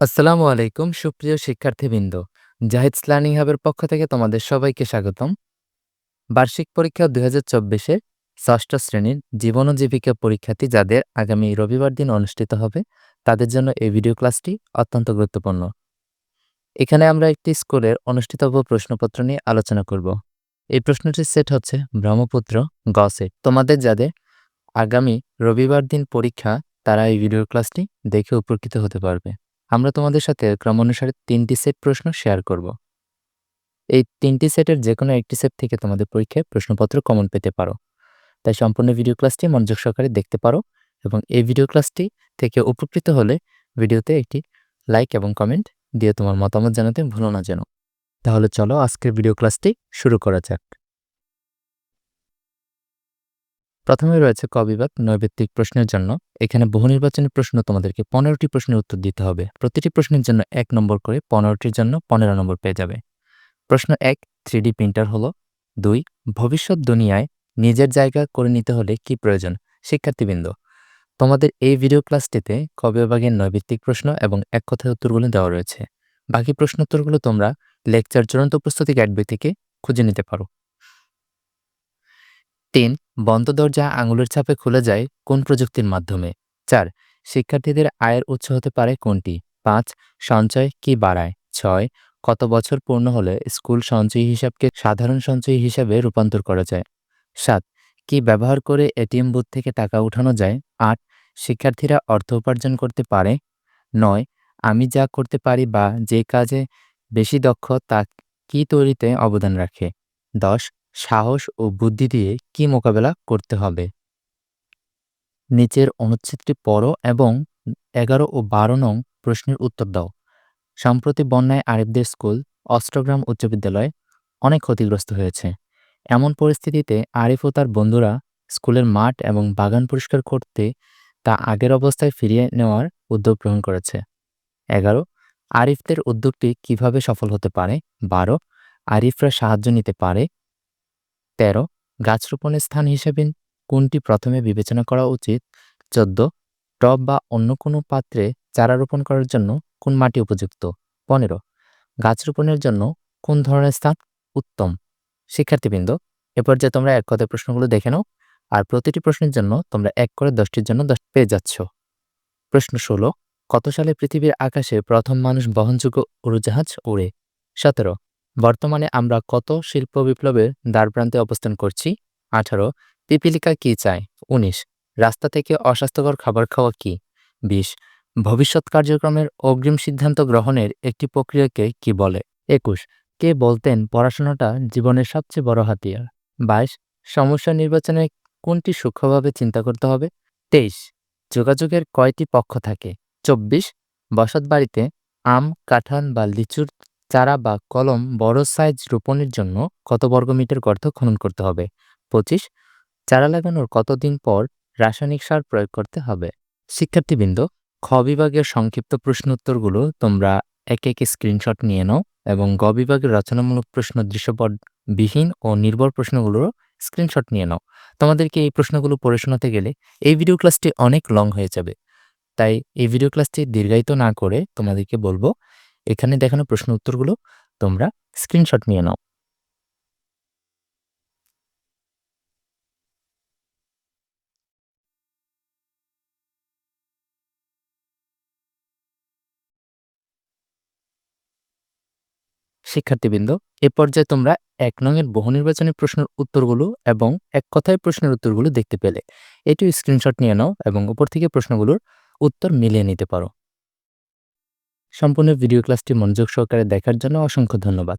আসসালামু আলাইকুম, সুপ্রিয় শিক্ষার্থীবৃন্দ। জাহিদ লার্নিং হাবের পক্ষ থেকে তোমাদের সবাইকে স্বাগতম। বার্ষিক পরীক্ষা দুই হাজার চব্বিশে ষষ্ঠ শ্রেণির জীবন ও জীবিকা পরীক্ষাটি যাদের আগামী রবিবার দিন অনুষ্ঠিত হবে, তাদের জন্য এই ভিডিও ক্লাসটি অত্যন্ত গুরুত্বপূর্ণ। এখানে আমরা একটি স্কুলের অনুষ্ঠিতব্য প্রশ্নপত্র নিয়ে আলোচনা করব। এই প্রশ্নটির সেট হচ্ছে, ব্রহ্মপুত্র গ সেট তোমাদের যাদের আগামী রবিবার দিন পরীক্ষা, তারা এই ভিডিও ক্লাসটি দেখে উপকৃত হতে পারবে। আমরা তোমাদের সাথে ক্রমানুসারে তিনটি সেট প্রশ্ন শেয়ার করব। এই তিনটি সেটের যে কোনো একটি সেট থেকে তোমাদের পরীক্ষায় প্রশ্নপত্র কমন পেতে পারো। তাই সম্পূর্ণ ভিডিও ক্লাসটি মনোযোগ সহকারে দেখতে পারো এবং এই ভিডিও ক্লাসটি থেকে উপকৃত হলে ভিডিওতে একটি লাইক এবং কমেন্ট দিয়ে তোমার মতামত জানাতে ভুলো না যেন। তাহলে চলো আজকের ভিডিও ক্লাসটি শুরু করা যাক। প্রথমে রয়েছে ক বিভাগ নৈবেত্তিক প্রশ্নের জন্য। এখানে বহু নির্বাচনী প্রশ্ন তোমাদেরকে পনেরোটি প্রশ্নের উত্তর দিতে হবে। প্রতিটি প্রশ্নের জন্য এক নম্বর করে পনেরোটির জন্য পনেরো নম্বর পেয়ে যাবে। প্রশ্ন এক, থ্রিডি প্রিন্টার হলো। দুই, ভবিষ্যৎ দুনিয়ায় নিজের জায়গা করে নিতে হলে কি প্রয়োজন? শিক্ষার্থীবৃন্দ, তোমাদের এই ভিডিও ক্লাসটিতে ক বিভাগের নৈবিত্তিক প্রশ্ন এবং এক কথায় উত্তরগুলো দেওয়া রয়েছে। বাকি প্রশ্ন উত্তরগুলো তোমরা লেকচার চূড়ান্ত প্রস্তুতি গাইডবই থেকে খুঁজে নিতে পারো। তিন, বন্ধ দরজা আঙুলের ছাপে খুলে যায় কোন প্রযুক্তির মাধ্যমে? চার, শিক্ষার্থীদের আয়ের উৎস হতে পারে কোনটি? পাঁচ, সঞ্চয় কি বাড়ায়? ছয়, কত বছর পূর্ণ হলে স্কুল সঞ্চয়ী হিসাবকে সাধারণ সঞ্চয়ী হিসাবে রূপান্তর করা যায়? সাত, কি ব্যবহার করে এটিএম বুথ থেকে টাকা উঠানো যায়? আট, শিক্ষার্থীরা অর্থ উপার্জন করতে পারে? নয়, আমি যা করতে পারি বা যে কাজে বেশি দক্ষ তা কি তৈরিতে অবদান রাখে? দশ সাহস ও বুদ্ধি দিয়ে কি মোকাবেলা করতে হবে? নিচের অনুচ্ছেদটি পড়ো এবং এগারো ও বারো নং প্রশ্নের উত্তর দাও। সম্প্রতি বন্যায় আরিফদের স্কুল, অষ্টগ্রাম উচ্চ বিদ্যালয় অনেক ক্ষতিগ্রস্ত হয়েছে। এমন পরিস্থিতিতে আরিফ ও তার বন্ধুরা স্কুলের মাঠ এবং বাগান পরিষ্কার করতে তা আগের অবস্থায় ফিরিয়ে নেওয়ার উদ্যোগ গ্রহণ করেছে। এগারো, আরিফদের উদ্যোগটি কীভাবে সফল হতে পারে? বারো, আরিফরা সাহায্য নিতে পারে তেরো, গাছ রোপণের স্থান হিসেবে কোনটি প্রথমে বিবেচনা করা উচিত? চোদ্দ, টব বা অন্য কোনো পাত্রে চারা রোপণ করার জন্য কোন মাটি উপযুক্ত? পনেরো, গাছ রোপণের জন্য কোন ধরনের স্থান উত্তম? শিক্ষার্থীবৃন্দ, এ পর্যায়ে তোমরা এক কথায় প্রশ্নগুলো দেখে নাও। আর প্রতিটি প্রশ্নের জন্য তোমরা এক করে দশটির জন্য দশ পেয়ে যাচ্ছ। প্রশ্ন ষোলো, কত সালে পৃথিবীর আকাশে প্রথম মানুষ বহনযোগ্য উড়োজাহাজ ওড়ে? সতেরো বর্তমানে আমরা কত শিল্প বিপ্লবের দ্বারপ্রান্তে অবস্থান করছি? আঠারো। পিপিলিকা কি চায়? উনিশ। রাস্তা থেকে অস্বাস্থ্যকর খাবার খাওয়া কি? বিশ। ভবিষ্যৎ কার্যক্রমের অগ্রিম সিদ্ধান্ত গ্রহণের একটি প্রক্রিয়াকে কি বলে? একুশ। কে বলতেন পড়াশোনাটা জীবনের সবচেয়ে বড় হাতিয়ার? বাইশ। সমস্যা নির্বাচনে কোনটি সূক্ষ্মভাবে চিন্তা করতে হবে? তেইশ। যোগাযোগের কয়টি পক্ষ থাকে? চব্বিশ। বসত বাড়িতে আম, কাঁঠাল বা লিচুর চারা বা কলম বড় সাইজ রোপণের জন্য কত বর্গমিটার গর্ত খনন করতে হবে? পঁচিশ, চারা লাগানোর কতদিন পর রাসায়নিক সার প্রয়োগ করতে হবে? শিক্ষার্থীবৃন্দ, খ বিভাগের সংক্ষিপ্ত প্রশ্ন উত্তরগুলো তোমরা এক এক স্ক্রিনশট নিয়ে নাও এবং গ বিভাগের রচনামূলক প্রশ্ন দৃশ্যপট বিহীন ও নির্ভর প্রশ্নগুলোরও স্ক্রিনশট নিয়ে নাও। তোমাদেরকে এই প্রশ্নগুলো পড়ে শোনাতে গেলে এই ভিডিও ক্লাসটি অনেক লং হয়ে যাবে। তাই এই ভিডিও ক্লাসটি দীর্ঘায়িত না করে তোমাদেরকে বলব এখানে দেখানো প্রশ্ন উত্তরগুলো, তোমরা স্ক্রিনশট নিয়ে নাও। শিক্ষার্থীবৃন্দ, এ পর্যায়ে তোমরা এক নংয়ের বহু নির্বাচনী প্রশ্নের উত্তরগুলো এবং এক কথায় প্রশ্নের উত্তরগুলো দেখতে পেলে। এটিও স্ক্রিনশট নিয়ে নাও এবং উপর থেকে প্রশ্নগুলোর উত্তর মিলিয়ে নিতে পারো। সম্পূর্ণ ভিডিও ক্লাসটি মনোযোগ সহকারে দেখার জন্য অসংখ্য ধন্যবাদ।